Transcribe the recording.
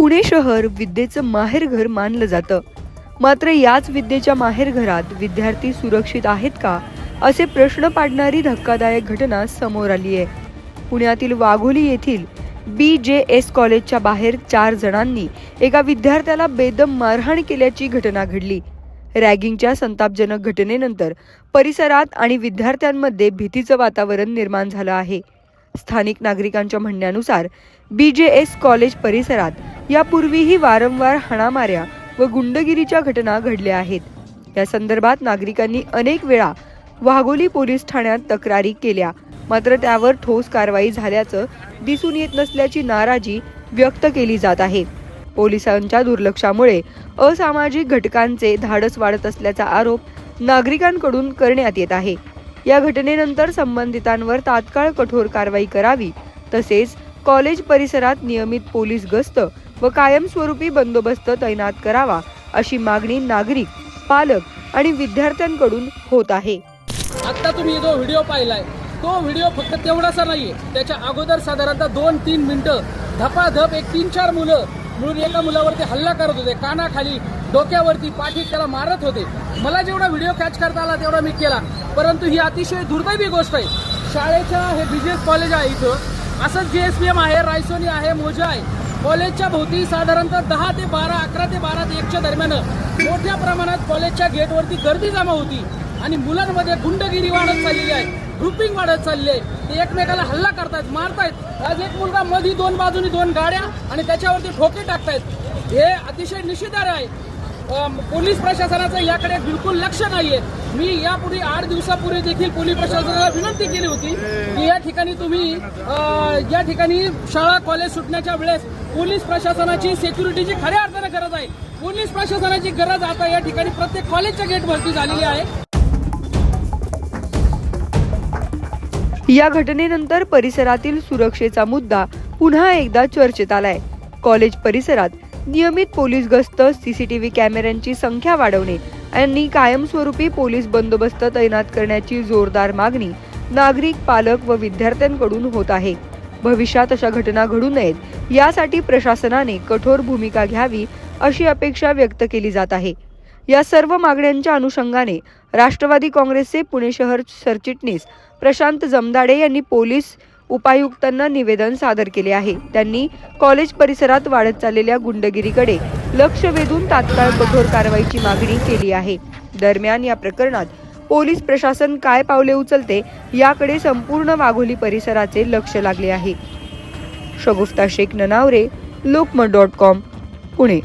पुणे शहर विद्येचं माहेरघर मानलं जातं. मात्र याच विद्येच्या माहेरघरात विद्यार्थी सुरक्षित आहेत का असे प्रश्न पाडणारी धक्कादायक घटना समोर आली आहे. पुण्यातील वाघोली येथील बी जे एस कॉलेजच्या बाहेर चार जणांनी एका विद्यार्थ्याला बेदम मारहाण केल्याची घटना घडली. रॅगिंगच्या संतापजनक घटनेनंतर परिसरात आणि विद्यार्थ्यांमध्ये भीतीचं वातावरण निर्माण झालं आहे. स्थानिक नागरिकांच्या म्हणण्यानुसार बी जे एस कॉलेज परिसरात यापूर्वीही वारंवार हाणामाऱ्या व गुंडगिरीच्या घटना घडल्या आहेत. या संदर्भात नागरिकांनी अनेक वेळा वाघोली पोलीस ठाण्यात तक्रारी केल्या. मात्र त्यावर ठोस कारवाई झाल्याचं दिसून येत नसल्याची नाराजी व्यक्त केली जात आहे. पोलिसांच्या दुर्लक्षामुळे असामाजिक घटकांचे धाडस वाढत असल्याचा आरोप नागरिकांकडून करण्यात येत आहे. या घटनेनंतर संबंधितांवर तात्काळ कठोर कारवाई करावी तसेच कॉलेज परिसरात नियमित पोलीस गस्त व कायमस्वरूपी बंदोबस्त तैनात करावा अशी मागणी नागरिक पालक आणि विद्यार्थ्यांकडून होत आहे. आत्ता तुम्ही जो व्हिडिओ पाहिलाय तो व्हिडिओ फक्त तेवढासा नाहीये. त्याच्या अगोदर साधारणतः दोन तीन मिनिटं धपाधप एक तीन चार मुलं मिळून एका मुलावरती हल्ला करत होते कानाखाली डोक्यावरती पाठीत त्याला मारत होते. मला जेवढा व्हिडिओ कॅच करता आला तेवढा मी केला. परंतु ही अतिशय दुर्दैवी गोष्ट आहे. शाळेच्या हे बिझनेस कॉलेज आहे इथं. असंच जे एस पी एम आहे रायसोनी आहे मोजा आहे. कॉलेजच्या भोवती साधारणतः दहा ते बारा अकरा ते बारा ते एकच्या दरम्यान मोठ्या प्रमाणात कॉलेजच्या गेटवरती गर्दी जमा होती आणि मुलांमध्ये गुंडगिरी वाढत चाललेली आहे. ग्रुपिंग वाढत चालली आहे. ते एकमेकाला हल्ला करतायत मारतायत. आज एक मुलगा मधी दोन बाजूनी दोन गाड्या आणि त्याच्यावरती ठोके टाकतायत. हे अतिशय निषेधार्ह आहे. पोलीस प्रशासनाचं याकडे बिलकुल लक्ष नाहीये. मी यापूर्वी आठ दिवसापूर्वी देखील पोलीस प्रशासनाला विनंती केली होती की या ठिकाणी तुम्ही या ठिकाणी शाळा कॉलेज सुटण्याच्या वेळेस पोलीस प्रशासनाची सेक्युरिटीची खऱ्या अर्थाने गरज आहे. पोलीस प्रशासनाची गरज आता या ठिकाणी प्रत्येक कॉलेजच्या गेट भरती झालेली आहे. या घटनेनंतर परिसरातील सुरक्षेचा मुद्दा पुन्हा एकदा चर्चेत आलाय. कॉलेज परिसरात नियमित पोलीस गस्त सीसीटीव्ही कॅमेऱ्यांची संख्या वाढवणे आणि कायमस्वरूपी पोलीस बंदोबस्त तैनात करण्याची जोरदार मागणी नागरिक पालक व विद्यार्थ्यांकडून होत आहे. भविष्यात अशा घटना घडू नयेत यासाठी प्रशासनाने कठोर भूमिका घ्यावी अशी अपेक्षा व्यक्त केली जात आहे. या सर्व मागण्यांच्या अनुषंगाने राष्ट्रवादी काँग्रेसचे पुणे शहर सरचिटणीस प्रशांत जमदाडे यांनी पोलीस उपायुक्तांना निवेदन सादर केले आहे. त्यांनी कॉलेज परिसरात वाढत चाललेल्या गुंडगिरीकडे लक्ष वेधून तात्काळ कठोर कारवाईची मागणी केली आहे. दरम्यान या प्रकरणात पोलीस प्रशासन काय पावले उचलते याकडे संपूर्ण वाघोली परिसराचे लक्ष लागले आहे. Shagufta Shaikh Nanaware Lokmat dot com Pune.